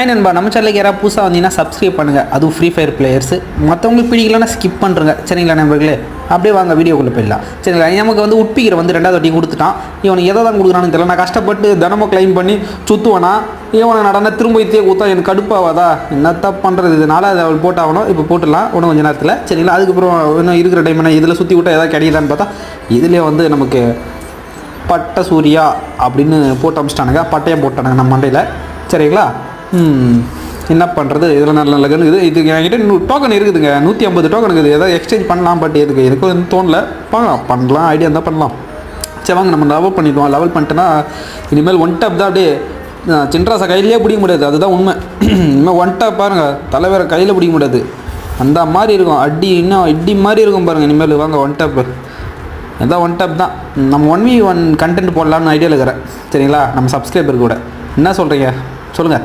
ஐ நண்பா நம்ம சேனலுக்கு யாராவது புதுசாக வந்தீங்கன்னா சப்ஸ்கிரைப் பண்ணுங்கள் அதுவும் ஃப்ரீ ஃபயர் பிளேயர்ஸு மற்றவங்களுக்கு பிடிக்கலன்னா ஸ்கிப் பண்ணுறங்க சரிங்களா நண்பர்களே? அப்படியே வாங்க வீடியோக்குள்ளே போயிடலாம். சரிங்களா நமக்கு வந்து உட்பிக்கிற வந்து ரெண்டாவது வாட்டி கொடுத்துட்டான். இவனுக்கு எதை தான் கொடுக்குறான்னு தெரியல. நான் கஷ்டப்பட்டு தினமும் க்ளைம் பண்ணி சுற்றுவேனா இவனை நடன திரும்ப வைத்தே கொடுத்தா எனக்கு கடுப்பாவாதா? என்னத்தா பண்ணுறது இதனால் அதை அவள் போட்டாகணும் இப்போ போட்டுடலாம். இன்னும் கொஞ்சம் நேரத்தில். சரிங்களா அதுக்கப்புறம் இன்னும் இருக்கிற டைம் என்ன? இதில் சுற்றி விட்டால் எதாவது கிடைக்குதான்னு பார்த்தா இதுலேயே வந்து நமக்கு பட்ட சூர்யா அப்படின்னு போட்டு அமிச்சிட்டானுங்க. பட்டையம் போட்டானுங்க நம்ம மண்டையில். சரிங்களா? என்ன பண்ணுறது இதில் நல்ல நல்ல இது இது என்கிட்ட நூ டோக்கன் இருக்குதுங்க. நூற்றி ஐம்பது டோக்கன் இருக்குது. ஏதாவது எக்ஸ்சேஞ்ச் பண்ணலாம் பட் எதுக்கு? எனக்கு வந்து தோணல. பண்ணலாம். பண்ணலாம். ஐடியா இருந்தால் பண்ணலாம். சரி வாங்க நம்ம லெவல் பண்ணிடுவோம் லெவல் பண்ணிட்டேன்னா இனிமேல் ஒன் டப் தான் அப்படியே அஹ், சின்ராசை கையிலேயே பிடிக்க முடியாது. அதுதான் உண்மை. இனிமேல் ஒன் டேப் பாருங்கள் தலைவரை கையில் பிடிக்க முடியாது. அந்த மாதிரி இருக்கும். அடி இன்னும் அடி மாதிரி இருக்கும் பாருங்கள் இனிமேல் வாங்க ஒன் டப்பு எல்லாம் ஒன் டப் தான். நம்ம ஒன் வி ஒன் கண்டென்ட் போடலாம்னு ஐடியாவில் இருக்கிறேன். சரிங்களா? நம்ம சப்ஸ்கிரைபர் கூட. என்ன சொல்கிறீங்க சொல்லுங்கள்